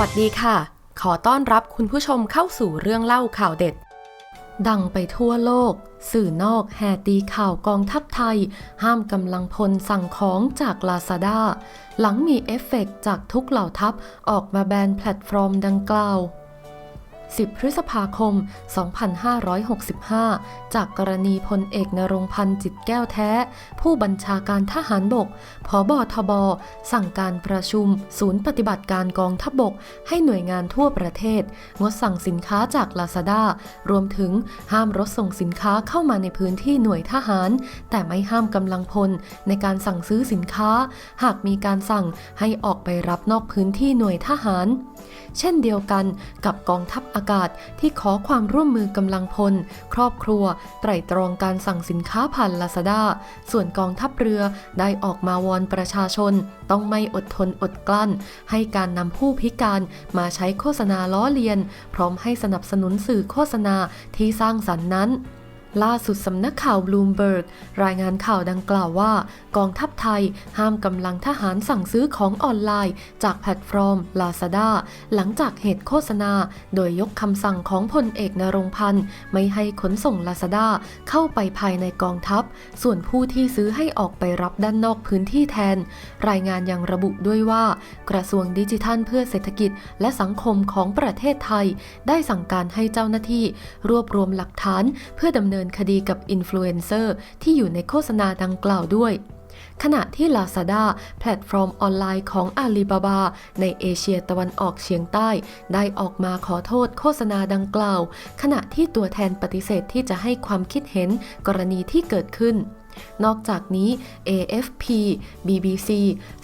วัสดีค่ะ ขอต้อนรับคุณผู้ชมเข้าสู่เรื่องเล่าข่าวเด็ด ดังไปทั่วโลก สื่อนอกแห่ตีข่าวกองทัพไทย ห้ามกำลังพลสั่งของจากลาซาด้าหลังมีเอฟเฟกต์จากทุกเหล่าทัพออกมาแบนแพลตฟอร์มดังกล่าว 10 พฤษภาคม 2565 จากกรณีพลเอกนรงพันธ์จิตแก้วแท้ ผู้บัญชาการทหารบกผบทบ สั่งการประชุม ศูนย์ปฏิบัติการกองทัพบก ให้หน่วยงานทั่วประเทศ งดสั่งสินค้าจากลาซาด้ารวมถึงห้ามรถส่งสินค้าเข้ามาในพื้นที่หน่วยทหาร แต่ไม่ห้ามกำลังพลในการสั่งซื้อสินค้า หากมีการสั่งให้ออกไปรับนอกพื้นที่หน่วยทหาร เช่นเดียวกันกับกองทัพอากาศที่ขอความร่วมมือกำลังพล ครอบครัว ไตร่ตรองการสั่งสินค้าผ่านลาซาด้าส่วนกองทัพเรือได้ออกมาวอนประชาชน ต้องไม่อดทนอดกลั้น ให้การนำผู้พิการมาใช้โฆษณาล้อเลียน พร้อมให้สนับสนุนสื่อโฆษณาที่สร้างสรรค์นั้น ล่าสุดสำนักข่าวบลูมเบิร์กรายงานข่าวดังกล่าวว่า กองทัพไทยห้ามกำลังทหารสั่งซื้อของออนไลน์ จากแพลตฟอร์ม Lazada หลังจากเหตุโฆษณา โดยยกคำสั่งของพลเอกนรงพันธ์ไม่ให้ขนส่ง Lazada เข้าไปภายในกองทัพ ส่วนผู้ที่ซื้อให้ออกไปรับด้านนอกพื้นที่แทน รายงานยังระบุด้วยว่า กระทรวงดิจิทัลเพื่อเศรษฐกิจ และสังคมของประเทศไทย ได้สั่งการให้เจ้าหน้าที่ รวบรวมหลักฐานเพื่อดำเนินเนินคดีกับอินฟลูเอนเซอร์ที่อยู่ในโฆษณาดังกล่าวด้วย ขณะที่ Lazada แพลตฟอร์มออนไลน์ของ Alibaba ในเอเชียตะวันออกเฉียงใต้ ได้ออกมาขอโทษโฆษณาดังกล่าว ขณะที่ตัวแทนปฏิเสธที่จะให้ความคิดเห็นกรณีที่เกิดขึ้น นอกจากนี้ AFP, BBC,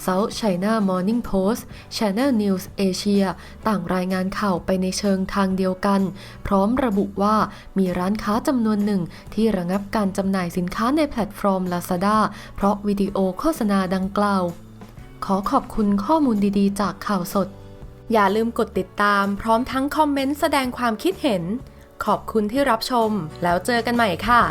South China Morning Post, Channel News Asia ต่างรายงานข่าวไปในเชิงทางเดียวกัน พร้อมระบุว่ามีร้านค้าจำนวนหนึ่งที่ระงับการจำหน่ายสินค้าในแพลตฟอร์ม Lazada เพราะวิดีโอโฆษณาดังกล่าว ขอขอบคุณข้อมูลดีๆ จากข่าวสด อย่าลืมกดติดตาม พร้อมทั้งคอมเมนต์แสดงความคิดเห็น ขอบคุณที่รับชม แล้วเจอกันใหม่ค่ะ